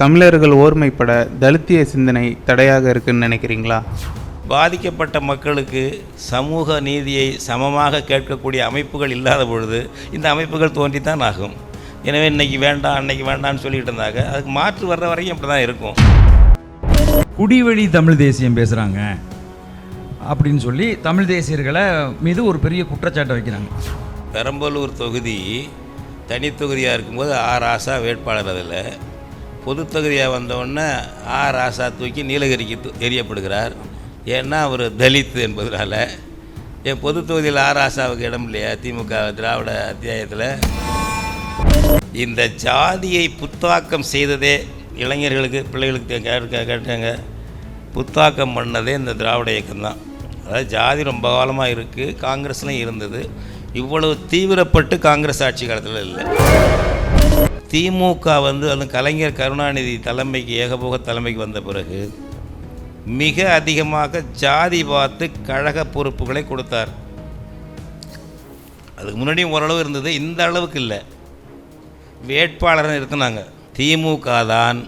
தமிழர்கள் ஓர்மைப்பட தலித்திய சிந்தனை தடையாக இருக்குன்னு நினைக்கிறீங்களா? பாதிக்கப்பட்ட மக்களுக்கு சமூக நீதியை சமமாக கேட்கக்கூடிய அமைப்புகள் இல்லாத பொழுது இந்த அமைப்புகள் தோன்றித்தான் ஆகும். எனவே இன்னைக்கு வேண்டாம் அன்னைக்கு வேண்டாம்னு சொல்லிட்டு இருந்தாங்க. அதுக்கு மாற்று வர்ற வரைக்கும் அப்படி தான் இருக்கும். குடிவழி தமிழ் தேசியம் பேசுகிறாங்க அப்படின்னு சொல்லி தமிழ் தேசியர்களை மீது ஒரு பெரிய குற்றச்சாட்டை வைக்கிறாங்க. பெரம்பலூர் தொகுதி தனி தொகுதியாக இருக்கும்போது ஆர் ஆசா வேட்பாளர் அதில். பொது தொகுதியாக வந்தவுடனே ஆர் ராசா தூக்கி நீலகிரிக்கு எரியப்படுகிறார் ஏன்னா அவர் தலித் என்பதனால. என் பொது தொகுதியில் ஆர் ராசாவுக்கு இடம் இல்லையா? திமுக திராவிட அத்தியாயத்தில். இந்த ஜாதியை புத்தாக்கம் செய்ததே இளைஞர்களுக்கு பிள்ளைகளுக்கு கேட்க கேட்டாங்க புத்தாக்கம் பண்ணதே இந்த திராவிட இயக்கம் தான் அதாவது ஜாதி ரொம்ப காலமாக இருக்குது காங்கிரஸ்லையும் இருந்தது. இவ்வளவு தீவிரப்பட்டு காங்கிரஸ் ஆட்சி காலத்தில் இல்லை. திமுக வந்து அது கலைஞர் கருணாநிதி தலைமைக்கு ஏகபோக தலைமைக்கு வந்த பிறகு மிக அதிகமாக ஜாதி பார்த்து கழக பொறுப்புகளை கொடுத்தார். அதுக்கு முன்னாடியும் ஓரளவு இருந்தது இந்த அளவுக்கு இல்லை. வேட்பாளரை நிறுத்தினாங்க. திமுக தான்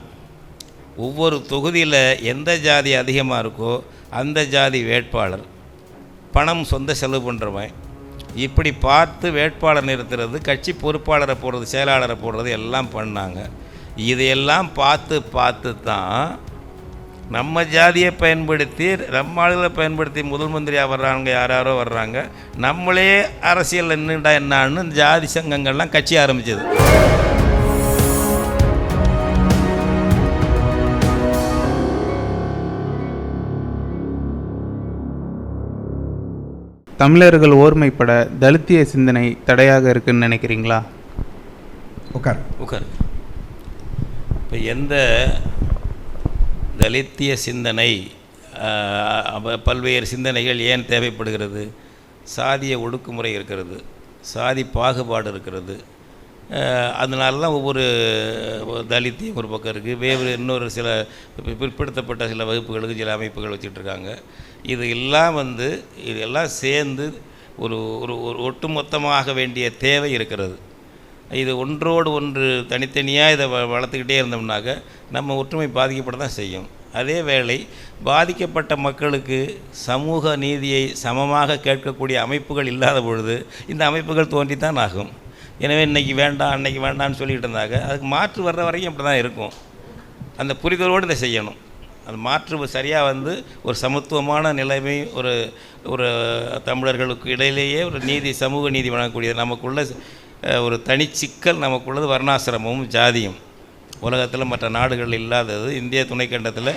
ஒவ்வொரு தொகுதியில் எந்த ஜாதி அதிகமாக இருக்கோ அந்த ஜாதி வேட்பாளர். பணம் சொந்த செலவு பண்ணுறவன் இப்படி பார்த்து வேட்பாளர் நிறுத்துறது கட்சி பொறுப்பாளரை போடுறது செயலாளரை போடுறது எல்லாம் பண்ணாங்க. இதையெல்லாம் பார்த்து பார்த்து தான் நம்ம ஜாதியை பயன்படுத்தி நம்ம ஆளுகளை பயன்படுத்தி முதல் மந்திரியாக வர்றாங்க யார் யாரோ வர்றாங்க. நம்மளே அரசியல் நின்றுட்டா என்னான்னு ஜாதி சங்கங்கள்லாம் கட்சி ஆரம்பிச்சது. தமிழர்கள் ஓர்மைப்பட தலித்திய சிந்தனை தடையாக இருக்குன்னு நினைக்கிறீங்களா? உட்கார் உட்கார் இப்போ எந்த தலித்திய சிந்தனை பல்வேறு சிந்தனைகள் ஏன் தேவைப்படுகிறது? சாதிய ஒடுக்குமுறை இருக்கிறது சாதி பாகுபாடு இருக்கிறது. அதனால தான் ஒவ்வொரு தலித்தியம் ஒரு பக்கம் இருக்குது வேறு இன்னொரு சில பிற்படுத்தப்பட்ட சில வகுப்புகளுக்கு சில அமைப்புகள் வச்சுட்டு இருக்காங்க. இது எல்லாம் வந்து இதெல்லாம் சேர்ந்து ஒரு ஒரு ஒரு ஒட்டுமொத்தமாக வேண்டிய தேவை இருக்கிறது. இது ஒன்றோடு ஒன்று தனித்தனியாக இதை வ- வளர்த்துக்கிட்டே இருந்தோம்னாக்க நம்ம ஒற்றுமை பாதிக்கப்பட தான் செய்யும். அதே வேளை பாதிக்கப்பட்ட மக்களுக்கு சமூக நீதியை சமமாக கேட்கக்கூடிய அமைப்புகள் இல்லாத பொழுது இந்த அமைப்புகள் தோன்றித்தான் ஆகும். எனவே இன்றைக்கி வேண்டாம் அன்னைக்கு வேண்டாம்னு சொல்லிக்கிட்டு இருந்தாங்க அதுக்கு மாற்று வர்ற வரைக்கும் அப்படி தான் இருக்கும். அந்த புரிதலோடு இதை செய்யணும். அந்த மாற்று சரியாக வந்து ஒரு சமத்துவமான நிலைமை ஒரு ஒரு தமிழர்களுக்கு இடையிலேயே ஒரு நீதி சமூக நீதி வழங்கக்கூடியது. நமக்குள்ள ஒரு ஒரு தனிச்சிக்கல் நமக்குள்ளது வர்ணாசிரமும் ஜாதியும். உலகத்தில் மற்ற நாடுகள் இல்லாதது. இந்திய துணைக்கண்டத்தில்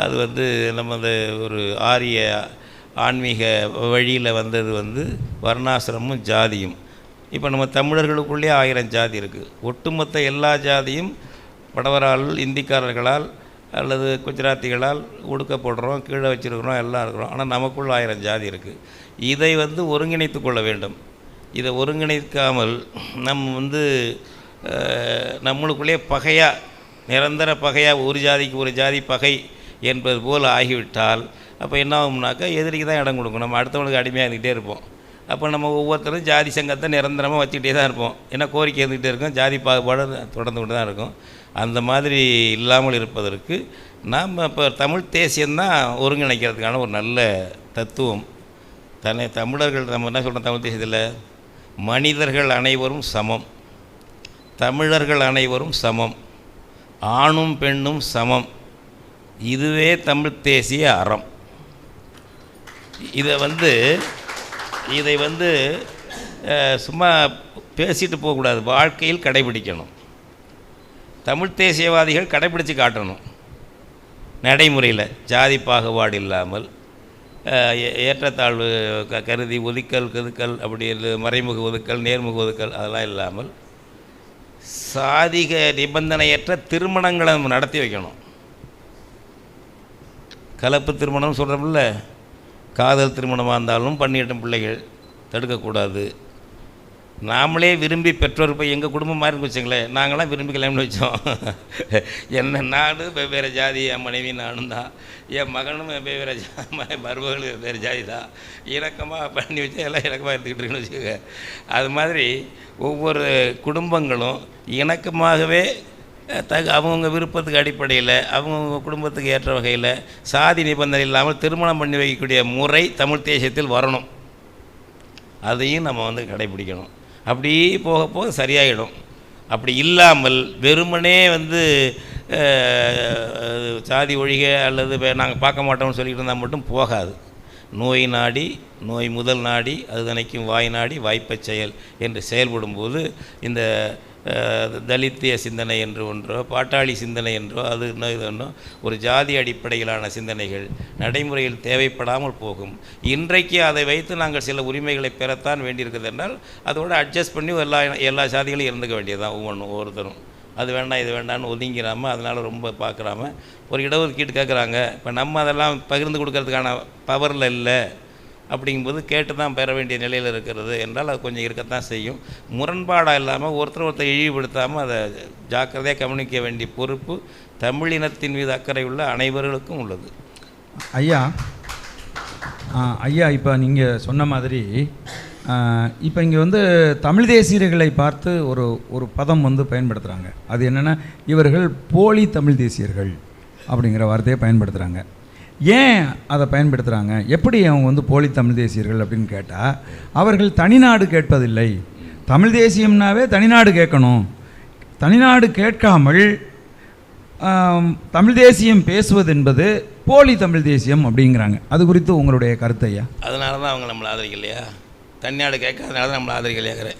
அது வந்து நமது ஒரு ஆரிய ஆன்மீக வழியில் வந்தது வந்து வர்ணாசிரமும் ஜாதியும். இப்போ நம்ம தமிழர்களுக்குள்ளே ஆயிரம் ஜாதி இருக்குது ஒட்டுமொத்த எல்லா ஜாதியும் வடவரால் இந்திக்காரர்களால் அல்லது குஜராத்திகளால் ஒடுக்கப்படுறோம் கீழே வச்சிருக்கிறோம் எல்லாம் இருக்கிறோம். ஆனால் நமக்குள்ள ஆயிரம் ஜாதி இருக்குது இதை வந்து ஒருங்கிணைத்து கொள்ள வேண்டும். இதை ஒருங்கிணைக்காமல் நம்ம வந்து நம்மளுக்குள்ளே பகையாக நிரந்தர பகையாக ஒரு ஜாதிக்கு ஒரு ஜாதி பகை என்பது போல் ஆகிவிட்டால் அப்போ என்ன ஆகும்னாக்கா எதிரிக்கு தான் இடம் கொடுக்கும். நம்ம அடுத்தவனுக்கு அடிமையாக இருந்துகிட்டே இருப்போம். அப்போ நம்ம ஒவ்வொருத்தரும் ஜாதி சங்கத்தை நிரந்தரமாக வச்சுக்கிட்டே தான் இருப்போம். ஏன்னா கோரிக்கை இருந்துகிட்டே இருக்கும் ஜாதி பாகுபாடு தொடர்ந்து கொண்டு தான் இருக்கும். அந்த மாதிரி இல்லாமல் இருப்பதற்கு நாம் இப்போ தமிழ் தேசியம்தான் ஒருங்கிணைக்கிறதுக்கான ஒரு நல்ல தத்துவம். தன்னை தமிழர்கள் நம்ம என்ன சொல்கிறோம் தமிழ் தேசியத்தில்? மனிதர்கள் அனைவரும் சமம். தமிழர்கள் அனைவரும் சமம். ஆணும் பெண்ணும் சமம். இதுவே தமிழ் தேசிய அறம். இதை வந்து இதை வந்து சும்மா பேசிட்டு போகக்கூடாது. வாழ்க்கையில் கடைபிடிக்கணும். தமிழ் தேசியவாதிகள் கடைப்பிடித்து காட்டணும். நடைமுறையில் ஜாதி பாகுபாடு இல்லாமல் ஏ- ஏற்றத்தாழ்வு க கருதி ஒதுக்கல் கதுக்கல் அப்படி மறைமுக ஒதுக்கல் நேர்முக ஒதுக்கல் அதெல்லாம் இல்லாமல் சாதிக நிபந்தனையற்ற திருமணங்களை நம்ம நடத்தி வைக்கணும். கலப்பு திருமணம் சொல்கிறோம்ல காதல் திருமணமாக இருந்தாலும் பண்ணிட்டும் பிள்ளைகள் தடுக்கக்கூடாது. நாமளே விரும்பி பெற்றோர் போய் எங்கள் குடும்பம் மாதிரி வச்சுங்களேன். நாங்களாம் விரும்பி கல்யாணம் வச்சோம். என்ன நாடு வெவ்வேறு ஜாதி என் மனைவி நானும் தான். என் மகனும் வெவ்வேறு ஜா மருமகளும் வெவ்வேறு ஜாதி தான். இணக்கமாக பண்ணி வச்சு எல்லாம் இணக்கமாக இருந்துக்கிட்டு இருக்குன்னு வச்சுக்கோங்க. அது மாதிரி ஒவ்வொரு குடும்பங்களும் இணக்கமாகவே அஹ், தகு அவங்கவுங்க விருப்பத்துக்கு அடிப்படையில் அவங்கவுங்க குடும்பத்துக்கு ஏற்ற வகையில் சாதி நிபந்தனை இல்லாமல் திருமணம் பண்ணி வைக்கக்கூடிய முறை தமிழ் தேசியத்தில் வரணும். அதையும் நம்ம வந்து கடைபிடிக்கணும். அப்படி போக போக சரியாயிடும். அப்படி இல்லாமல் வெறுமனே வந்து சாதி ஒழிக அல்லது நாங்கள் பார்க்க மாட்டோம்னு சொல்லிட்டு இருந்தால் மட்டும் போகாது. நோய் நாடி நோய் முதல் நாடி அது தனைக்கும் வாய் நாடி வாய்ப்பச் செயல் என்று செயல்படும்போது இந்த தலித்திய சிந்தனை என்று ஒன்றோ பாட்டாளி சிந்தனை என்றோ அது இன்னும் இது ஒன்றும் ஒரு ஜாதி அடிப்படையிலான சிந்தனைகள் நடைமுறையில் தேவைப்படாமல் போகும். இன்றைக்கு அதை வைத்து நாங்கள் சில உரிமைகளை பெறத்தான் வேண்டியிருக்குது என்றால் அதோடு அட்ஜஸ்ட் பண்ணி எல்லா எல்லா சாதிகளையும் இருந்துக்க வேண்டியதுதான் ஒவ்வொன்றும் ஒவ்வொருத்தரும். அது வேண்டாம் இது வேண்டாம்னு ஒதுங்கிறாமல் அதனால் ரொம்ப பார்க்குறாம ஒரு இடஒதுக்கீடு கேட்குறாங்க. இப்போ நம்ம அதெல்லாம் பகிர்ந்து கொடுக்கறதுக்கான பவரில் இல்லை. அப்படிங்கும்போது கேட்டு தான் பெற வேண்டிய நிலையில் இருக்கிறது என்றால் அது கொஞ்சம் இருக்கத்தான் செய்யும். முரண்பாடாக இல்லாமல் ஒருத்தர் ஒருத்தர் இழிவுபடுத்தாமல் அதை ஜாக்கிரதையாக கவனிக்க வேண்டிய பொறுப்பு தமிழினத்தின் மீது அக்கறை உள்ள அனைவர்களுக்கும் உள்ளது. ஐயா ஐயா இப்போ நீங்கள் சொன்ன மாதிரி இப்போ இங்கே வந்து தமிழ் தேசியர்களை பார்த்து ஒரு ஒரு பதம் வந்து பயன்படுத்துகிறாங்க அது என்னென்னா இவர்கள் போலி தமிழ் தேசியர்கள் அப்படிங்கிற வார்த்தையை பயன்படுத்துகிறாங்க ஏன் அதை பயன்படுத்துகிறாங்க எப்படி அவங்க வந்து போலி தமிழ் தேசியர்கள் அப்படின்னு கேட்டால் அவர்கள் தனிநாடு கேட்பதில்லை. தமிழ் தேசியம்னாவே தனிநாடு கேட்கணும். தனிநாடு கேட்காமல் தமிழ் தேசியம் பேசுவது என்பது போலி தமிழ் தேசியம் அப்படிங்கிறாங்க. அது குறித்து உங்களுடைய கருத்து ஐயா? அதனால தான் அவங்க நம்மளை ஆதரிக்கலையா? தனிநாடு கேட்காதனால தான் நம்மளை ஆதரிக்கலையாங்கிறேன்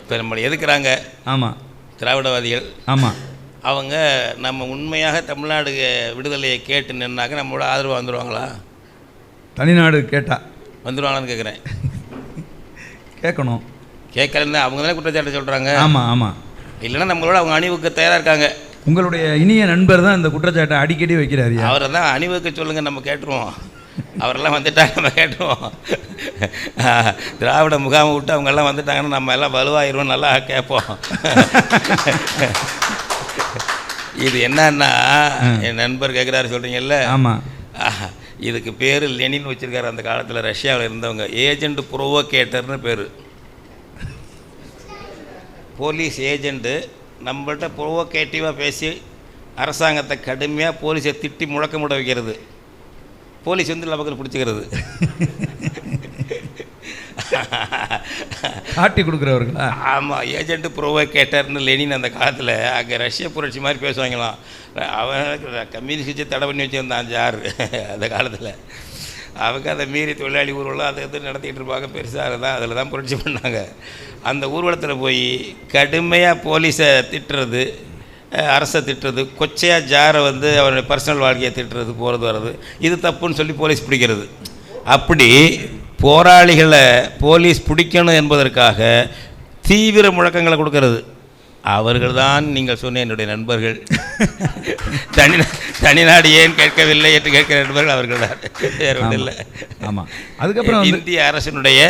இப்போ நம்மளை எதுக்குறாங்க? ஆமாம் திராவிடவாதிகள். ஆமாம் அவங்க நம்ம உண்மையாக தமிழ்நாடு விடுதலையை கேட்டு நின்னாக்க நம்மளோட ஆதரவு வந்துடுவாங்களா தனிநாடு கேட்டா. வந்துடுவாங்களான்னு கேட்குறேன் கேட்கணும் கேட்கலன்னு அவங்க தானே குற்றச்சாட்டு சொல்கிறாங்க ஆமாம் ஆமாம் இல்லைன்னா நம்மளோட அவங்க அணிவுக்கு தயாராக இருக்காங்க. உங்களுடைய இனிய நண்பர் தான் இந்த குற்றச்சாட்டை அடிக்கடி வைக்கிறார். அவரை தான் அணிவுக்கு சொல்லுங்கள் நம்ம கேட்டுருவோம். அவரெல்லாம் வந்துட்டா நம்ம கேட்டுருவோம். திராவிட முகாமை விட்டு அவங்கெல்லாம் வந்துட்டாங்கன்னா நம்ம எல்லாம் வலுவாயிருவோம் நல்லா கேட்போம். இது என்னன்னா என் நண்பர் கேட்குறாரு சொல்கிறீங்கல்ல ஆமாம் இதுக்கு பேர் லெனின் வச்சிருக்காரு அந்த காலத்தில் ரஷ்யாவில் இருந்தவங்க. ஏஜெண்ட் ப்ரோவோகேட்டர்னு பேர். போலீஸ் ஏஜெண்ட்டு நம்மள்ட்ட ப்ரோவோகேட்டிவாக பேசி அரசாங்கத்தை கடுமையாக போலீஸை திட்டி முழக்கமிட வைக்கிறது. போலீஸ் வந்து நமக்கு பிடிச்சிக்கிறது. காட்டி கொடுக்குறவர்களா? ஆமாம் ஏஜென்ட் ப்ரோவோகேட்டர்னு லெனின் அந்த காலத்தில். அங்கே ரஷ்ய புரட்சி மாதிரி பேசுவாங்களாம். அவன் கம்யூனிஸ்ட் தடை பண்ணி வச்சுருந்தான் ஜார் அந்த காலத்தில். அவங்க அதை மீறி தொழிலாளி ஊர்வலம் அதை இது நடத்திட்டு இருப்பாங்க. பெருசாக தான் அதில் தான் புரட்சி பண்ணாங்க. அந்த ஊர்வலத்தில் போய் கடுமையாக போலீஸை திட்டுறது அரசை திட்டுறது கொச்சையாக ஜாரை வந்து அவருடைய பர்சனல் வாழ்க்கையை திட்டுறது போகிறது வர்றது. இது தப்புன்னு சொல்லி போலீஸ் பிடிக்கிறது. அப்படி போராளிகளை போலீஸ் பிடிக்கணும் என்பதற்காக தீவிர முழக்கங்களை கொடுக்கறது. அவர்கள் தான் நீங்கள் சொன்ன என்னுடைய நண்பர்கள். தனி தனிநாடு ஏன் கேட்கவில்லை என்று கேட்கிற நண்பர்கள் அவர்கள் தான் வேறு ஒன்றும் இல்லை. ஆமாம் அதுக்கப்புறம் இந்திய அரசினுடைய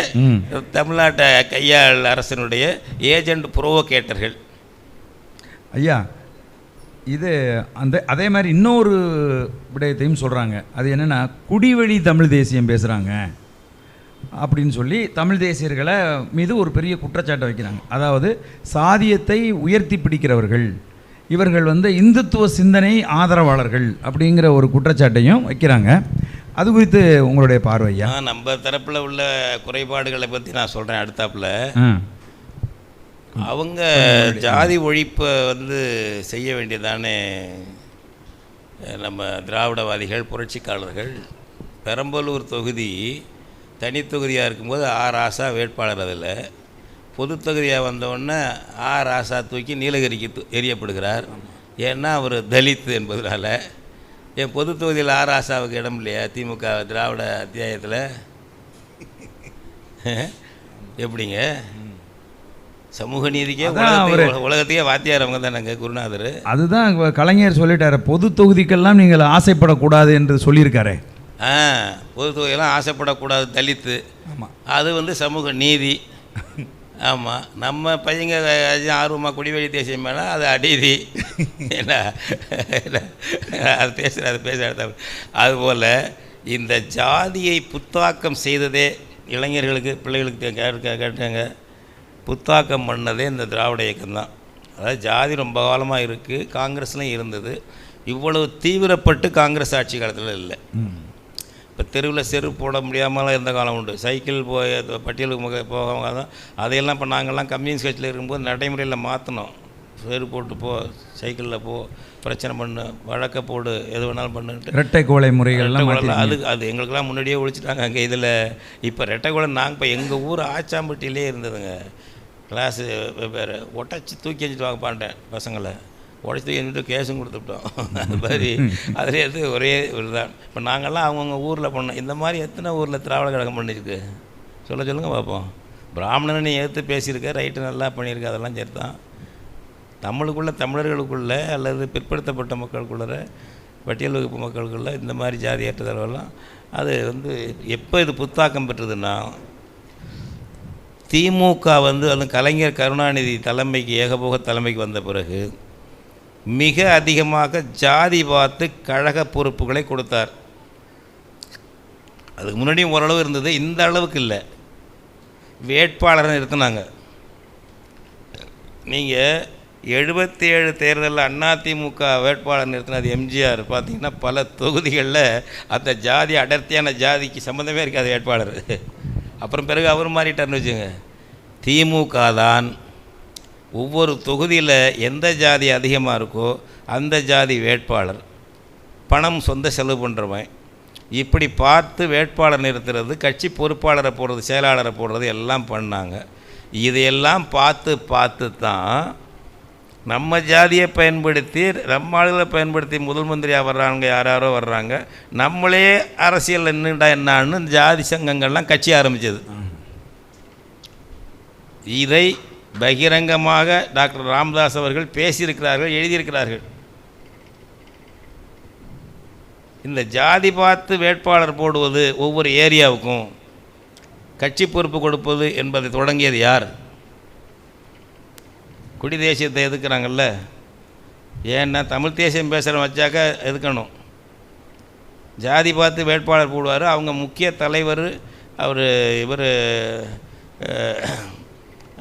தமிழ்நாட்டை கையாள் அரசினுடைய ஏஜெண்ட் புரோவோகேட்டர்கள். ஐயா இது அந்த அதே மாதிரி இன்னொரு விடயத்தையும் சொல்கிறாங்க அது என்னென்னா குடிவழி தமிழ் தேசியம் பேசுகிறாங்க அப்படின்னு சொல்லி தமிழ் தேசியர்களை மீது ஒரு பெரிய குற்றச்சாட்டை வைக்கிறாங்க. அதாவது சாதியத்தை உயர்த்தி பிடிக்கிறவர்கள் இவர்கள் வந்து இந்துத்துவ சிந்தனை ஆதரவாளர்கள் அப்படிங்கிற ஒரு குற்றச்சாட்டையும் வைக்கிறாங்க. அது குறித்து உங்களுடைய பார்வையா நம்ம தரப்பில் உள்ள குறைபாடுகளை பற்றி நான் சொல்கிறேன் அடுத்தாப்புல. அவங்க ஜாதி ஒழிப்பை வந்து செய்ய வேண்டியதானே நம்ம திராவிடவாதிகள் புரட்சிக்காரர்கள் பெரம்பலூர் தொகுதி தனித்தொகுதியாக இருக்கும்போது ஆ ராசா வேட்பாளர் அதில். பொது தொகுதியாக வந்தவுடனே ஆ ராசா தூக்கி நீலகிரிக்கு எறியப்படுகிறார். ஏன்னா அவர் தலித் என்பதனால. என் பொது தொகுதியில் ஆ ராசாவுக்கு இடம் இல்லையா? திமுக திராவிட அத்தியாயத்தில்? எப்படிங்க? சமூக நீதிக்கே உலகத்தையே வாத்தியார் அவங்க தானங்க குருநாதர். அதுதான் கலைஞர் சொல்லிட்டாரு. பொது தொகுதிக்கெல்லாம் நீங்கள் ஆசைப்படக்கூடாது என்று சொல்லியிருக்காரே. பொது தொகையெல்லாம் ஆசைப்படக்கூடாது தலித்து. ஆமாம் அது வந்து சமூக நீதி. ஆமாம் நம்ம பையங்க ஆர்வமாக குடிவழி தேசியம் மேலே அது அநீதி. என்ன? அது பேசுகிற அது பேசுகிற அதுபோல் இந்த ஜாதியை புத்தாக்கம் செய்ததே இளைஞர்களுக்கு பிள்ளைகளுக்கு கேட்க கேட்டாங்க புத்தாக்கம் பண்ணதே இந்த திராவிட இயக்கம் தான் அதாவது ஜாதி ரொம்ப காலமாக இருக்குது காங்கிரஸ்லையும் இருந்தது. இவ்வளவு தீவிரப்பட்டு காங்கிரஸ் ஆட்சி காலத்தில் இல்லை. இப்போ தெருவில் செருப்பு போட முடியாமலாம் இருந்த காலம் உண்டு. சைக்கிள் போய் பட்டியலுக்கு போகாம தான் அதையெல்லாம் இப்போ நாங்கள்லாம் கம்யூனிஸ்ட் கட்சியில் இருக்கும்போது நடைமுறையில் மாற்றினோம் செருப்பு போட்டு போ சைக்கிளில் போ பிரச்சனை பண்ணு வழக்க போடு எது வேணாலும் பண்ணுன்ட்டு. இரட்டை கோலை முறைகள்லாம் அது அது எங்களுக்கெல்லாம் முன்னாடியே ஒழிச்சிட்டாங்க அங்கே இதில். இப்போ ரெட்டைக்குளம் நாங்கள் இப்போ எங்கள் ஊர் ஆச்சாம்பட்டியிலே இருந்ததுங்க. கிளாஸு வெவ்வேறு ஒட்டச்சி தூக்கி வச்சுட்டு வாங்க பாண்டேன் பசங்களை. உடச்சி தூக்கி வச்சுட்டு கேஸும் கொடுத்துட்டோம் அது மாதிரி அதில் எது ஒரே ஒரு தான் இப்போ நாங்கள்லாம் அவங்கவுங்க ஊரில் பண்ணோம் இந்த மாதிரி எத்தனை ஊரில் திராவிட கழகம் பண்ணியிருக்கு? சொல்ல சொல்லுங்கள் பார்ப்போம் பிராமணனை நீ ஏற்று பேசியிருக்க ரைட்டு நல்லா பண்ணியிருக்க அதெல்லாம் சரி தான் தமிழுக்குள்ளே தமிழர்களுக்குள்ளே அல்லது பிற்படுத்தப்பட்ட மக்களுக்குள்ளே பட்டியல் வகுப்பு மக்களுக்குள்ள இந்த மாதிரி ஜாதி ஏற்றத்தாழ்வெல்லாம் அது வந்து எப்போ இது புத்தாக்கம் பெற்றதுன்னா திமுக வந்து அது கலைஞர் கருணாநிதி தலைமைக்கு ஏகபோக தலைமைக்கு வந்த பிறகு மிக அதிகமாக ஜாதி பார்த்து கழக பொறுப்புகளை கொடுத்தார். அதுக்கு முன்னாடியும் ஓரளவு இருந்தது இந்த அளவுக்கு இல்லை. வேட்பாளரை நிறுத்தினாங்க. நீங்கள் எழுபத்தி ஏழு தேர்தலில் அதிமுக வேட்பாளர் நிறுத்தினது எம்ஜிஆர். பார்த்திங்கன்னா பல தொகுதிகளில் அந்த ஜாதி அடர்த்தியான ஜாதிக்கு சம்மந்தமே இருக்காது வேட்பாளர். அப்புறம் பிறகு அவர் மாறிட்டார்னு வச்சுங்க திமுக தான் ஒவ்வொரு தொகுதியில் எந்த ஜாதி அதிகமாக இருக்கோ அந்த ஜாதி வேட்பாளர். பணம் சொந்த செலவு பண்ணுறவன் இப்படி பார்த்து வேட்பாளர் நிறுத்துறது கட்சி பொறுப்பாளரை போடுறது செயலாளரை போடுறது எல்லாம் பண்ணாங்க. இதையெல்லாம் பார்த்து பார்த்து தான் நம்ம ஜாதியை பயன்படுத்தி நம்ம ஆளுகளை பயன்படுத்தி முதல் மந்திரியாக வர்றாங்க யார் யாரோ வர்றாங்க. நம்மளே அரசியல் நின்றுடா என்னான்னு ஜாதி சங்கங்கள்லாம் கட்சி ஆரம்பித்தது இதை பகிரங்கமாக டாக்டர் ராமதாஸ் அவர்கள் பேசியிருக்கிறார்கள் எழுதியிருக்கிறார்கள். இந்த ஜாதி பார்த்து வேட்பாளர் போடுவது ஒவ்வொரு ஏரியாவுக்கும் கட்சி பொறுப்பு கொடுப்பது என்பதை தொடங்கியது யார்? குடி தேசியத்தை எதுக்குறாங்கல்ல ஏன்னா தமிழ் தேசியம் பேசுகிற வச்சாக்க எதுக்கணும்? ஜாதி பார்த்து வேட்பாளர் போடுவார். அவங்க முக்கிய தலைவர் அவர் இவர்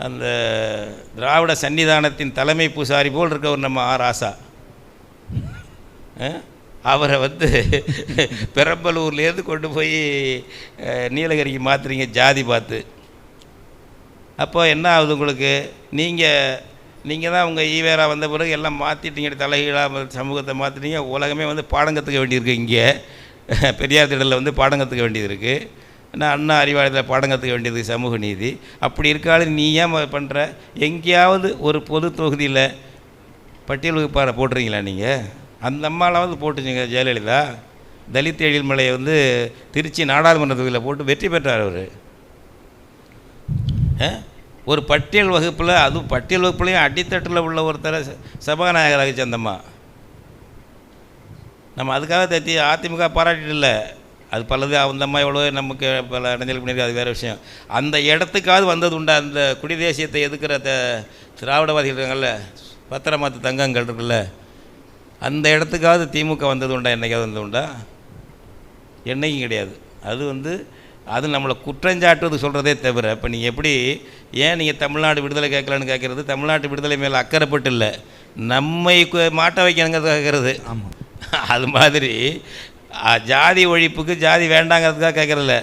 அந்த திராவிட சன்னிதானத்தின் தலைமை பூசாரி போல் இருக்கவர் நம்ம ஆர் ஆசா. அவரை வந்து பெரம்பலூர்லேருந்து கொண்டு போய் நீலகிரிக்கு மாற்றுறீங்க ஜாதி பார்த்து. அப்போ என்ன ஆகுது உங்களுக்கு? நீங்கள் நீங்கள் தான் உங்கள் ஈவேரா வந்த பிறகு எல்லாம் மாற்றிட்டீங்க தலைகீழாக சமூகத்தை மாற்றிட்டீங்க உலகமே வந்து பாடம் கற்றுக்க வேண்டியிருக்கு இங்கே. பெரியார் திடலில் வந்து பாடம் கற்றுக்க வேண்டியது இருக்குது நான் அண்ணா அறிவாலயத்தில் பாடம் கற்றுக்க வேண்டியது சமூக நீதி. அப்படி இருக்காலும் நீ ஏன் பண்ணுற எங்கேயாவது ஒரு பொது தொகுதியில் பட்டியல் வகுப்பாரை போட்டுறீங்களா நீங்கள் அந்த அம்மாலாவது போட்டுச்சுங்க ஜெயலலிதா? தலித் எழில்மலையை வந்து திருச்சி நாடாளுமன்ற தொகுதியில் போட்டு வெற்றி பெற்றார் அவர். ஒரு பட்டியல் வகுப்பில் அதுவும் பட்டியல் வகுப்புலையும் அடித்தட்டில் உள்ள ஒருத்தரை சபாநாயகராக சந்தம்மா நம்ம அதுக்காக தத்தி அதிமுக பாராட்டிட்டு இல்லை. அது பலது அந்த அம்மா எவ்வளோ நமக்கு பல இடைஞ்சல் பண்ணியிருக்கு அது வேறு விஷயம். அந்த இடத்துக்காவது வந்தது உண்டா. அந்த குடி தேசியத்தை எதுக்குற த திராவிடவாதிகள் இருக்காங்கல்ல பத்திரமாத்து தங்கங்கள் இருக்குல்ல அந்த இடத்துக்காவது திமுக வந்தது உண்டா? என்னைக்காவது வந்தது உண்டா? என்னைக்கும் கிடையாது. அது வந்து அது நம்மளை குற்றஞ்சாட்டுவது சொல்கிறதே தவிர இப்போ நீங்கள் எப்படி ஏன் நீங்கள் தமிழ்நாடு விடுதலை கேட்கலான்னு கேட்குறது? தமிழ்நாட்டு விடுதலை மேலே அக்கறைப்பட்டு இல்லை. நம்மை மாட்ட வைக்கணுங்கிறதுக்காக கேட்குறது. ஆமாம் அது மாதிரி ஜாதி ஒழிப்புக்கு ஜாதி வேண்டாங்கிறதுக்காக கேட்குறதில்ல.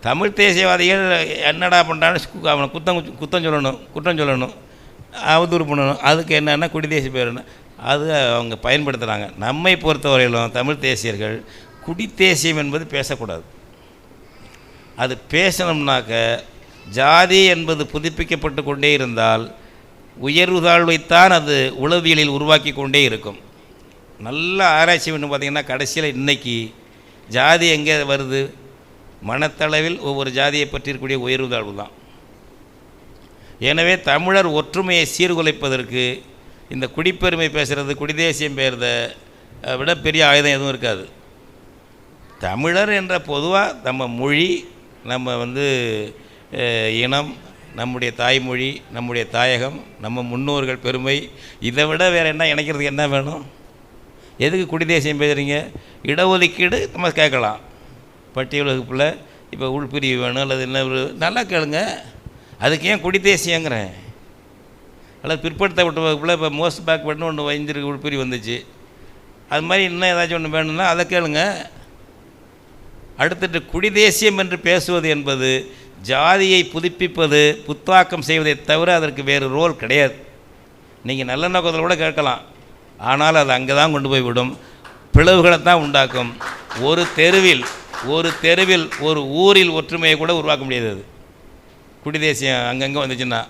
தமிழ் தேசியவாதிகள் என்னடா பண்ணுறான்னு அவனை குத்தம் குத்தம் சொல்லணும் குற்றம் சொல்லணும் அவதூறு பண்ணணும். அதுக்கு என்னென்னா குடி தேசிய பேருன்னு. அது அவங்க பயன்படுத்துகிறாங்க நம்மை பொறுத்தவரையிலும் தமிழ் தேசியர்கள் குடி தேசியம் என்பது பேசக்கூடாது. அது பேசணும்னாக்க ஜாதி என்பது புதுப்பிக்கப்பட்டு கொண்டே இருந்தால் உயர்வு தாழ்வைத்தான் அது உளவியலில் உருவாக்கி கொண்டே இருக்கும். நல்ல ஆராய்ச்சி பண்ணி பார்த்திங்கன்னா கடைசியில் இன்னைக்கு ஜாதி எங்கே வருது? மனத்தளவில் ஒவ்வொரு ஜாதியை பற்றி இருக்கக்கூடிய உயர்வு தாழ்வு தான். எனவே தமிழர் ஒற்றுமையை சீர்குலைப்பதற்கு இந்த குடிப்பெருமை பேசுகிறது குடிதேசியம் பெயர்த விட பெரிய ஆயுதம் எதுவும் இருக்காது. தமிழர் என்ற பொதுவாக நம்ம மொழி நம்ம வந்து இனம் நம்முடைய தாய்மொழி நம்முடைய தாயகம் நம்ம முன்னோர்கள் பெருமை இதை விட வேறு என்ன இணைக்கிறதுக்கு என்ன வேணும்? எதுக்கு குடி தேசியம் பேசுகிறீங்க இடஒதுக்கீடு நம்ம கேட்கலாம். பட்டியல் வகுப்பில் இப்போ உள்பிரிவு வேணும் அல்லது என்ன நல்லா கேளுங்க. அதுக்கு ஏன் குடி தேசியங்கிறேன் அல்லது பிற்படுத்தப்பட்ட வகுப்பில் இப்போ மோஸ்ட் பேக்வர்ட்னு ஒன்று வந்திருக்கு உள்பிரிவு வந்துச்சு. அது மாதிரி இன்னும் ஏதாச்சும் ஒன்று வேணும்னா அதை கேளுங்க. அடுத்தது குடி தேசியம் என்று பேசுவது என்பது ஜாதியை புதுப்பிப்பது புத்தாக்கம் செய்வதை தவிர அதற்கு வேறு ரோல் கிடையாது. நீங்கள் நல்ல நோக்கத்தில் கூட கேட்கலாம். ஆனால் அது அங்கே தான் கொண்டு போய் விடும். பிளவுகளை தான் உண்டாக்கும். ஒரு தெருவில் ஒரு தெருவில் ஒரு ஊரில் ஒற்றுமையை கூட உருவாக்க முடியாது அது. குடி தேசியம் அங்கங்கே வந்துச்சுன்னா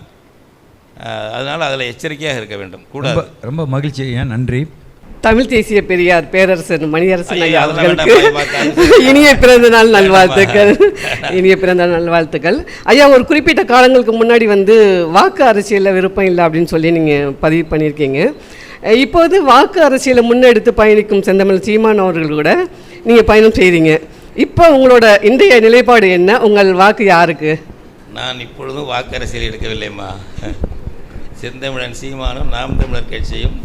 அதனால் அதில் எச்சரிக்கையாக இருக்க வேண்டும். ரொம்ப கூடாது. ரொம்ப மகிழ்ச்சி நன்றி. தமிழ் தேசிய பெரியார் பேரரசர் மணியரசன் ஐயா, அவர்களுக்கு. இனிய பிறந்த நாள் நல்வாழ்த்துக்கள். இனிய பிறந்த நாள் நல்வாழ்த்துக்கள். ஐயா ஒரு குறிப்பிட்ட காலங்களுக்கு முன்னாடி வந்து வாக்கு அரசியலில் விருப்பம் இல்லை அப்படின்னு சொல்லி நீங்கள் பதிவு பண்ணியிருக்கீங்க. இப்போது வாக்கு அரசியலை முன்னெடுத்து பயணிக்கும் செந்தமிழ் சீமான் அவர்கள் கூட நீங்கள் பயணம் செய்கிறீங்க இப்போ உங்களோட இன்றைய நிலைப்பாடு என்ன? உங்கள் வாக்கு யாருக்கு? நான் இப்பொழுதும் வாக்கு அரசியல் எடுக்கவில்லைம்மா. செந்தமிழன் சீமானும் நாம் தமிழர் கட்சியும்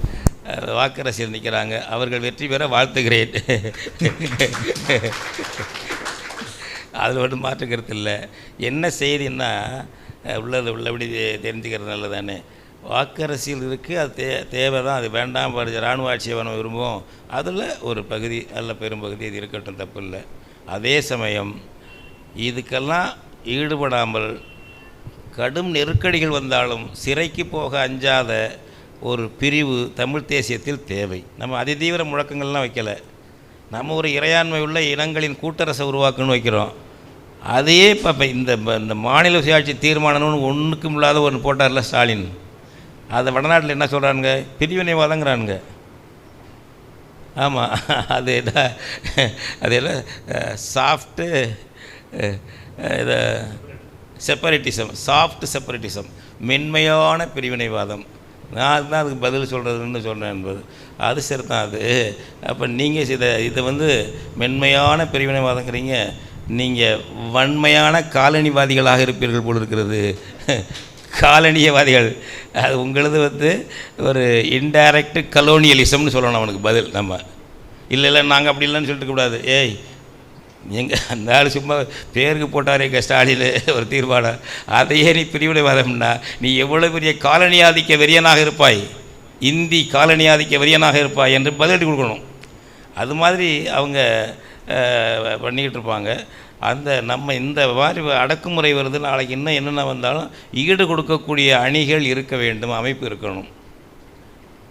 வாக்கு அரசியல் நிற்கிறாங்க அவர்கள் வெற்றி பெற வாழ்த்துகிறேன். அதில் ஒன்றும் மாற்றுக்கிறது இல்லை. என்ன செய்தின்னா உள்ளது உள்ளபடி தெரிஞ்சுக்கிறது நல்லதானே வாக்கரசியல் இருக்குது அது தே தேவை தான் அது வேண்டாம். படிச்ச இராணுவ ஆட்சியை வேணும் விரும்புவோம். அதில் ஒரு பகுதி அல்ல பெரும்பகுதி இது இருக்கட்டும் தப்பு இல்லை. அதே சமயம் இதுக்கெல்லாம் ஈடுபடாமல் கடும் நெருக்கடிகள் வந்தாலும் சிறைக்கு போக அஞ்சாத ஒரு பிரிவு தமிழ் தேசியத்தில் தேவை. நம்ம அதிதீவிர முழக்கங்கள்லாம் வைக்கலை. நம்ம ஒரு இறையாண்மை உள்ள இனங்களின் கூட்டரசை உருவாக்குன்னு வைக்கிறோம். அதையே இப்போ இப்போ இந்த இந்த மாநில சுயாட்சி தீர்மானம்னு ஒன்றுக்கும் இல்லாத ஒன்று போட்டார்ல ஸ்டாலின். அதை வடநாட்டில் என்ன சொல்கிறானுங்க பிரிவினைவாதங்கிறானுங்க. ஆமாம் அது என்ன? அது என்ன? சாஃப்ட்டு இதை செப்பரேட்டிசம் சாஃப்ட் செப்பரேட்டிசம் மென்மையான பிரிவினைவாதம். நான் தான் அதுக்கு பதில் சொல்கிறதுன்னு சொன்னேன் என்பது. அது சரி தான் அது. அப்போ நீங்கள் இதை இதை வந்து மென்மையான பிரிவினைவாதங்கிறீங்க. நீங்கள் வன்மையான காலனிவாதிகளாக இருப்பீர்கள் போல் இருக்கிறது. காலனியவாதிகள். அது உங்களது வந்து ஒரு இன்டைரக்ட் கலோனியலிசம்னு சொல்லணும் அவனுக்கு பதில் நம்ம. இல்லை இல்லை நாங்கள் அப்படி இல்லைன்னு சொல்லிட்டு கூடாது. ஏய் எங்கள் அந்த ஆள் சும்மா பேருக்கு போட்டாரே ஸ்டாலின் ஒரு தீர்மானம். அதையே நீ பிரிவினைவாதம்னா நீ எவ்வளோ பெரிய காலனியாதிக்க வெறியனாக இருப்பாய்? இந்தி காலனியாதிக்க வெறியனாக இருப்பாய் என்று பதிலடி கொடுக்கணும். அது மாதிரி அவங்க பண்ணிக்கிட்டு இருப்பாங்க. அந்த நம்ம இந்த மாதிரி அடக்குமுறை வருது நாளைக்கு இன்னும் என்னென்ன வந்தாலும் ஈடு கொடுக்கக்கூடிய அணிகள் இருக்க வேண்டும் அமைப்பு இருக்கணும்.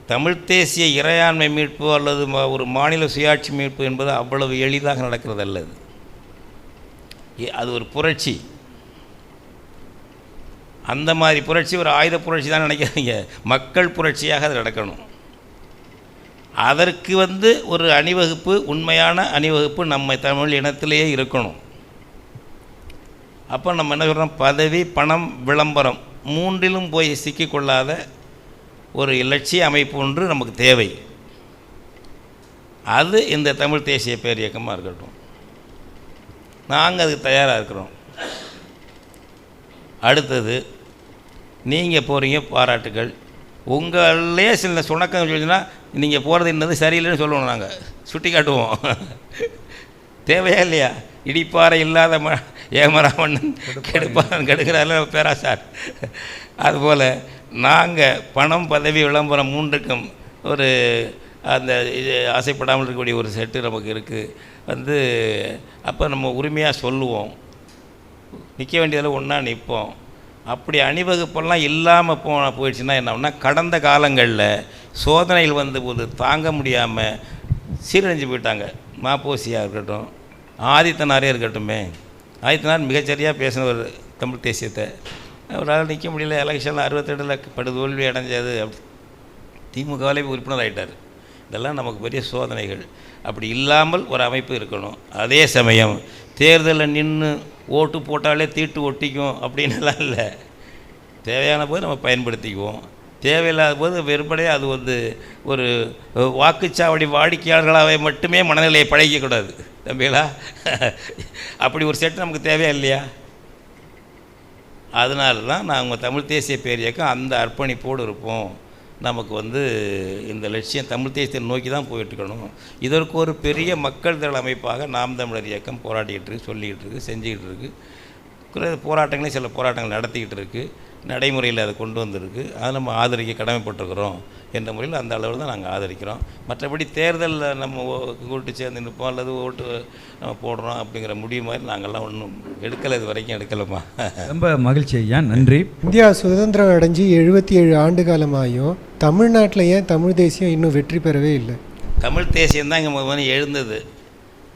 தமிழ் தேசிய இறையாண்மை மீட்பு அல்லது ஒரு மாநில சுயாட்சி மீட்பு என்பது அவ்வளவு எளிதாக நடக்கிறது அல்லது அது ஒரு புரட்சி. அந்த மாதிரி புரட்சி ஒரு ஆயுத புரட்சி தான் நினைக்காதீங்க. மக்கள் புரட்சியாக அது நடக்கணும். அதற்கு வந்து ஒரு அணிவகுப்பு உண்மையான அணிவகுப்பு நம்ம தமிழ் இனத்திலேயே இருக்கணும். அப்போ நம்ம என்ன சொல்கிறோம் பதவி பணம் விளம்பரம் மூன்றிலும் போய் சிக்கிக்கொள்ளாத ஒரு இலட்சிய அமைப்பு ஒன்று நமக்கு தேவை. அது இந்த தமிழ் தேசிய பேர் இயக்கமாக இருக்கட்டும். நாங்கள் அதுக்கு தயாராக இருக்கிறோம். அடுத்தது நீங்கள் போகிறீங்க பாராட்டுகள். உங்களே சில சுணக்கம் சொல்லிச்சுன்னா நீங்கள் போகிறது என்னது சரியில்லைன்னு சொல்லுவோம் நாங்கள் சுட்டி காட்டுவோம் தேவையா இல்லையா? இடிப்பாறை இல்லாத ம ஏமராமண்ணன் கெடுப்பான் கெடுக்கிறாரு பேராசார். அதுபோல் நாங்கள் பணம் பதவி விளம்பரம் மூன்றுக்கும் ஒரு அந்த இது ஆசைப்படாமல் இருக்கக்கூடிய ஒரு செட்டு நமக்கு இருக்குது வந்து அப்போ நம்ம உரிமையாக சொல்லுவோம். நிற்க வேண்டியதில் ஒன்றா நிற்போம் அப்படி அணிவகுப்பெல்லாம் இல்லாமல் போ போயிடுச்சுன்னா என்ன ஆகும்னா கடந்த காலங்களில் சோதனைகள் வந்த போது தாங்க முடியாமல் சீரழிஞ்சு போயிட்டாங்க. மாப்போசியாக இருக்கட்டும் ஆதித்தனாரே இருக்கட்டுமே ஆதித்தனார் மிகச்சரியாக பேசினவர் தமிழ் தேசியத்தை. அவரால் நிற்க முடியல எலெக்ஷனில் அறுபத்தெட்டில் படுதோல்வி அடைஞ்சது அப்படி திமுகவிலே உறுப்பினர் ஆகிட்டார் இதெல்லாம் நமக்கு பெரிய சோதனைகள். அப்படி இல்லாமல் ஒரு அமைப்பு இருக்கணும். அதே சமயம் தேர்தலில் நின்று ஓட்டு போட்டாலே தீட்டு ஒட்டிக்கும் அப்படின்னுலாம் இல்லை. தேவையான போது நம்ம பயன்படுத்திக்குவோம். தேவையில்லாத போது வெறுப்படையே அது வந்து ஒரு வாக்குச்சாவடி வாடிக்கையாளர்களாகவே மட்டுமே மனநிலையை பழகிக்கூடாது தம்பிகளா அப்படி ஒரு செட் நமக்கு தேவையா இல்லையா? அதனால தான் நாங்கள் தமிழ் தேசிய பேர் இயக்கம் அந்த அர்ப்பணிப்போடு இருப்போம். நமக்கு வந்து இந்த லட்சியம் தமிழ் தேசியத்தை நோக்கி தான் போயிட்டுருக்கணும். இதற்கு ஒரு பெரிய மக்கள் திரள் அமைப்பாக நாம் தமிழர் இயக்கம் போராடிக்கிட்டு இருக்கு சொல்லிக்கிட்டு இருக்குது செஞ்சுக்கிட்டு இருக்குது போராட்டங்களே போராட்டங்களையும் சில போராட்டங்கள் நடத்திக்கிட்டு இருக்குது நடைமுறையில் அதை கொண்டு வந்திருக்கு. அதை நம்ம ஆதரிக்க கடமைப்பட்டிருக்கிறோம் என்ற முறையில் அந்த அளவில் தான் நாங்கள் ஆதரிக்கிறோம். மற்றபடி தேர்தலில் நம்ம ஓ- கூட்டு சேர்ந்து நிற்போம் அல்லது ஓட்டு நம்ம போடுறோம் அப்படிங்கிற முடிவு மாதிரி நாங்கள்லாம் ஒன்றும் எடுக்கலை இது வரைக்கும் எடுக்கலைம்மா. ரொம்ப மகிழ்ச்சி ஐயா நன்றி. இந்தியா சுதந்திரம் அடைஞ்சு எழுபத்தி ஏழு ஆண்டு காலமாயும் தமிழ்நாட்டில் ஏன் தமிழ் தேசியம் இன்னும் வெற்றி பெறவே இல்லை? தமிழ் தேசியம் தான் இங்கே முதல்ல எழுந்தது.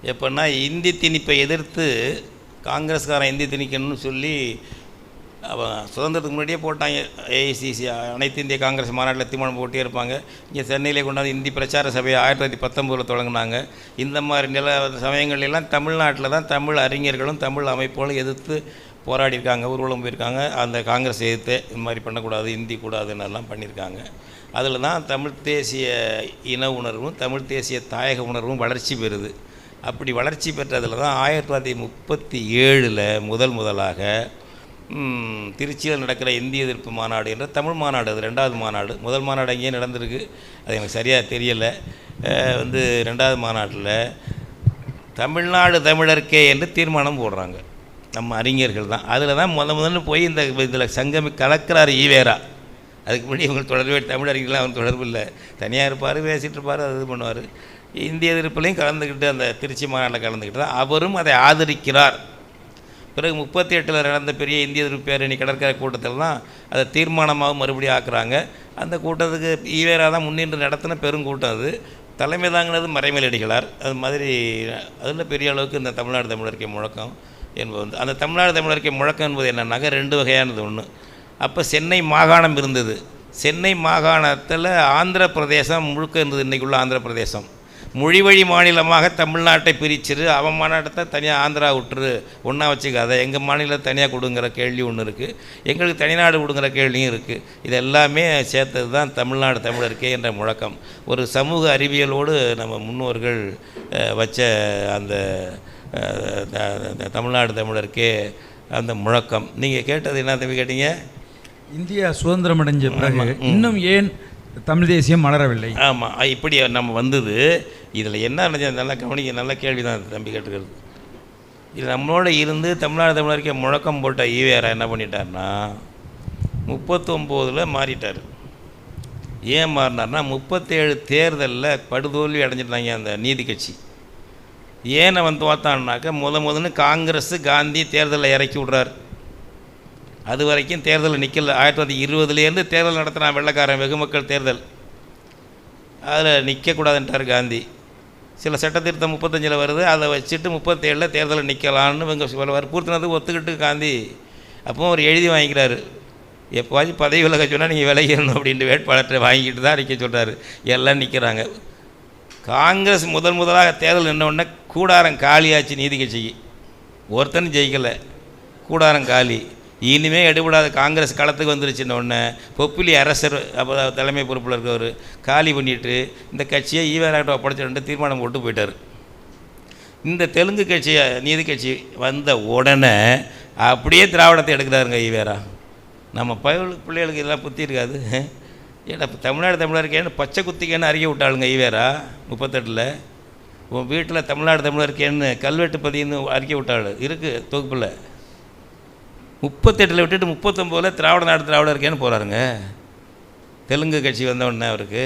எப்படின்னா இந்தி திணிப்பை எதிர்த்து காங்கிரஸ்காரன் இந்தி திணிக்கணும்னு சொல்லி சுதந்திரத்துக்கு முன்னாடியே போட்டாங்க. ஏஐசிசி அனைத்து இந்திய காங்கிரஸ் மாநாட்டில் தீர்மானம் போட்டே இருப்பாங்க. இங்கே சென்னையிலே கொண்டாந்து இந்தி பிரச்சார சபையை ஆயிரத்தி தொள்ளாயிரத்தி பத்தொம்போதில் தொடங்கினாங்க. இந்த மாதிரி நில சமயங்கள்ல தமிழ்நாட்டில் தான் தமிழ் அறிஞர்களும் தமிழ் அமைப்புகளும் எதிர்த்து போராடி இருக்காங்க ஊர்வலம் போயிருக்காங்க. அந்த காங்கிரஸ் எதிர்த்து இந்த மாதிரி பண்ணக்கூடாது இந்தி கூடாதுன்னு எல்லாம் பண்ணியிருக்காங்க. அதில் தான் தமிழ் தேசிய இன உணர்வும் தமிழ் தேசிய தாயக உணர்வும் வளர்ச்சி பெறுது. அப்படி வளர்ச்சி பெற்றதில் தான் ஆயிரத்தி தொள்ளாயிரத்தி முப்பத்தி ஏழில் முதல் முதலாக திருச்சியில் நடக்கிற இந்திய எதிர்ப்பு மாநாடு என்ற தமிழ் மாநாடு அது ரெண்டாவது மாநாடு. முதல் மாநாடு அங்கேயே நடந்திருக்கு. அது எனக்கு சரியாக தெரியலை. வந்து ரெண்டாவது மாநாட்டில் தமிழ்நாடு தமிழர்க்கே என்று தீர்மானம் போடுறாங்க. நம்ம அறிஞர்கள் தான். அதில் தான் முத முதல்ல போய் இந்த இதில் சங்கமி கலக்கிறார் ஈவேரா. அதுக்கு முன்னாடி இவங்க தொடர்பு தமிழ் அவங்க தொடர்பு இல்லை. தனியாக இருப்பார் பேசிகிட்டு இருப்பார் அது இது பண்ணுவார். இந்திய எதிர்ப்புலையும் கலந்துக்கிட்டு அந்த திருச்சி மாநாட்டில் கலந்துக்கிட்டு தான் அவரும் அதை ஆதரிக்கிறார். பிறகு முப்பத்தி எட்டில் நடந்த பெரிய இந்திய எதிர்ப்பு பேரணி கடற்கரை கூட்டத்தில் தான் அதை தீர்மானமாக மறுபடியும் ஆக்குறாங்க. அந்த கூட்டத்துக்கு ஈவேரா தான் முன்னின்று நடத்தின பெருங்கூட்டம் அது. தலைமை தாங்கினது மறைமலடிகளார் அது மாதிரி அதில் பெரிய அளவுக்கு இந்த தமிழ்நாடு தமிழர்க்கை முழக்கம் என்பது. வந்து அந்த தமிழ்நாடு தமிழர்க்கை முழக்கம் என்பது என்னன்னாக்க ரெண்டு வகையானது ஒன்று அப்போ சென்னை மாகாணம் இருந்தது. சென்னை மாகாணத்தில் ஆந்திர பிரதேசம் முழுக்க இருந்தது. இன்றைக்குள்ள ஆந்திர பிரதேசம் மொழி வழி மாநிலமாக தமிழ்நாட்டை பிரிச்சிரு. அவன் மாநாட்டத்தை தனியாக ஆந்திரா விட்டுரு. ஒன்றா வச்சுக்காத. எங்கள் மாநிலத்தை தனியாக கொடுங்கிற கேள்வி ஒன்று இருக்குது எங்களுக்கு தனிநாடு கொடுங்கிற கேள்வியும் இருக்குது இது எல்லாமே சேர்த்தது தான் தமிழ்நாடு தமிழருக்கே என்ற முழக்கம். ஒரு சமூக அறிவியலோடு நம்ம முன்னோர்கள் வச்ச அந்த தமிழ்நாடு தமிழருக்கே அந்த முழக்கம். நீங்கள் கேட்டது என்ன தம்பி கேட்டீங்க? இந்தியா சுதந்திரம் அடைஞ்ச பிறகு இன்னும் ஏன் தமிழ் தேசியம் மலரவில்லை. ஆமாம் இப்படி நம்ம வந்தது. இதில் என்ன நினைச்சது நல்லா கவனிக்க நல்ல கேள்வி தான் தம்பி கேட்டுக்கிறது. இது நம்மளோட இருந்து தமிழ்நாடு தமிழருக்கே முழக்கம் போட்ட ஈவேரா என்ன பண்ணிட்டார்னா முப்பத்தொம்போதில் மாறிட்டார். ஏன் மாறினார்னா முப்பத்தேழு தேர்தலில் படுதோல்வி அடைஞ்சிட்டாங்க அந்த நீதி கட்சி. ஏன் அவன் தோத்தான்னாக்க முத முதன்னு காங்கிரஸ் காந்தி தேர்தலில் இறக்கி விட்றாரு. அது வரைக்கும் தேர்தலில் நிற்கல ஆயிரத்தி தொள்ளாயிரத்தி இருபதுலேருந்து தேர்தல் நடத்தினான் வெள்ளைக்காரன் வெகுமக்கள் தேர்தல். அதில் நிற்கக்கூடாதுன்ட்டார் காந்தி. சில சட்ட திருத்தம் முப்பத்தஞ்சில் வருது அதை வச்சுட்டு முப்பத்தேழில் தேர்தலில் நிற்கலான்னு இவங்க சொல்ல வற்புறுத்தினது ஒத்துக்கிட்டு காந்தி அப்போ அவர் எழுதி வாங்கிக்கிறாரு. எப்போவாச்சும் பதவி விலக சொன்னால் நீங்கள் விலகிடணும் அப்படின்ட்டு வேட்பாளர்கிட்ட வாங்கிக்கிட்டு தான் நிற்க சொல்கிறாரு எல்லாம் நிற்கிறாங்க காங்கிரஸ் முதல் முதலாக தேர்தல் நின்ன கூடாரம் காலியாச்சு நீதி கட்சிக்கு. ஒருத்தனும் ஜெயிக்கலை. கூடாரம் காலி. இனிமே எடுபடாத காங்கிரஸ் களத்துக்கு வந்துருச்சுன்னு ஒன்று பொப்பிலி அரசர் அப்போ தலைமை பொறுப்பில் இருக்கவர் காலி பண்ணிட்டு இந்த கட்சியை ஈவேராட்ட ஒப்படைச்சிட்டு தீர்மானம் போட்டு போயிட்டார். இந்த தெலுங்கு கட்சியை நீதி கட்சி வந்த உடனே அப்படியே திராவிடத்தை எடுக்கிறாருங்க ஈவேரா. நம்ம பயல் பிள்ளைகளுக்கு இதெல்லாம் புத்தி இருக்காது. ஏன்னா இப்போ தமிழ்நாடு தமிழருக்கேன்னு பச்சை குத்திக்கேன்னு அறிக்கை விட்டாளுங்க ஈவேரா முப்பத்தெட்டில். உன் வீட்டில் தமிழ்நாடு தமிழருக்கேன்னு கல்வெட்டு பதின்னு அறிக்கை விட்டாள் இருக்குது தொகுப்பில். முப்பத்தெட்டில் விட்டுட்டு முப்பத்தொம்போதில் திராவிட நாடு திராவிட இருக்கேன்னு போகிறாருங்க தெலுங்கு கட்சி வந்தவுடனே அவருக்கு.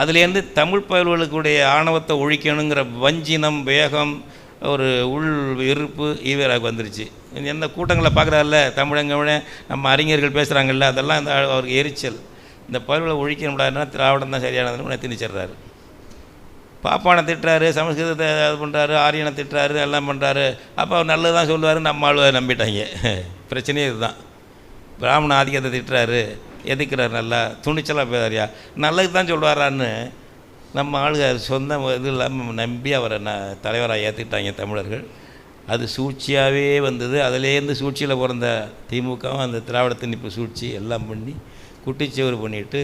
அதுலேருந்து தமிழ் பயல்களுக்குடைய ஆணவத்தை ஒழிக்கணுங்கிற வஞ்சினம் வேகம் ஒரு உள் இருப்பு ஈவேராவுக்கு வந்துருச்சு. எந்த கூட்டங்களை பார்க்குறாருல தமிழங்கவிட நம்ம அறிஞர்கள் பேசுகிறாங்கல்ல அதெல்லாம் அந்த அவருக்கு எரிச்சல். இந்த பயல்களை ஒழிக்கணும்டாருன்னா திராவிடம் தான் சரியானதுன்னு திணிச்சிடுறாரு. பாப்பானை திட்டுறாரு சமஸ்கிருதத்தை அது பண்ணுறாரு ஆரியனை திட்டுறாரு எல்லாம் பண்ணுறாரு அப்போ அவர் நல்லது தான் சொல்லுவார் நம்ம ஆளுவை நம்பிட்டாங்க. பிரச்சனையே இதுதான். பிராமண ஆதிக்கத்தை திட்டுறாரு. எதிர்க்கிறார் நல்லா? துணிச்சலாக பேசுறியா நல்லது தான் சொல்லுவாரான்னு நம்ம ஆளுகார் சொந்த இது இல்லாமல் நம்பி அவரை ந தலைவராக ஏற்றுக்கிட்டாங்க தமிழர்கள். அது சூழ்ச்சியாகவே வந்தது. அதுலேருந்து சூழ்ச்சியில் பிறந்த திமுகவும் அந்த திராவிட திணிப்பு சூழ்ச்சி எல்லாம் பண்ணி குட்டிச்சுவர் பண்ணிட்டு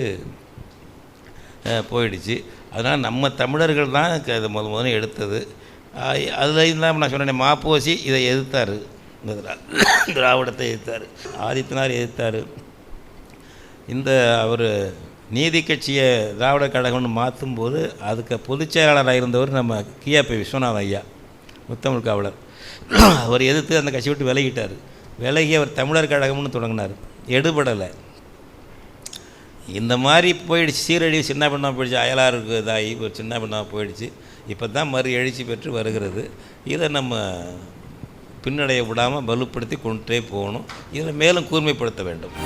போயிடுச்சு. அதனால் நம்ம தமிழர்கள் தான் அது முத முதல்ல எடுத்தது. அதில் இல்லாமல் நான் சொன்னேன் மாப்போசி இதை எதிர்த்தார். இந்த திராவிடத்தை எதிர்த்தார். ஆதித்தனார் எதிர்த்தார். இந்த அவர் நீதி கட்சியை திராவிட கழகம்னு மாற்றும்போது அதுக்கு பொதுச் செயலாளராக இருந்தவர் நம்ம கியாபி விஸ்வநாத ஐயா முத்தமிழ் காவலர். அவர் எதிர்த்து அந்த கட்சி விட்டு விலகிட்டார். விலகி அவர் தமிழர் கழகம்னு தொடங்கினார். எடுபடலை. இந்த மாதிரி போயிடுச்சு. சீரடி சின்ன பின்னா போயிடுச்சு அயலாருக்கு இதாகி ஒரு சின்ன பின்னா போயிடுச்சு. இப்போ தான் மறு எழுச்சி பெற்று வருகிறது. இதை நம்ம பின்னடைய விடாமல் வலுப்படுத்தி கொண்டுட்டே போகணும். இதில் மேலும் கூர்மைப்படுத்த வேண்டும்.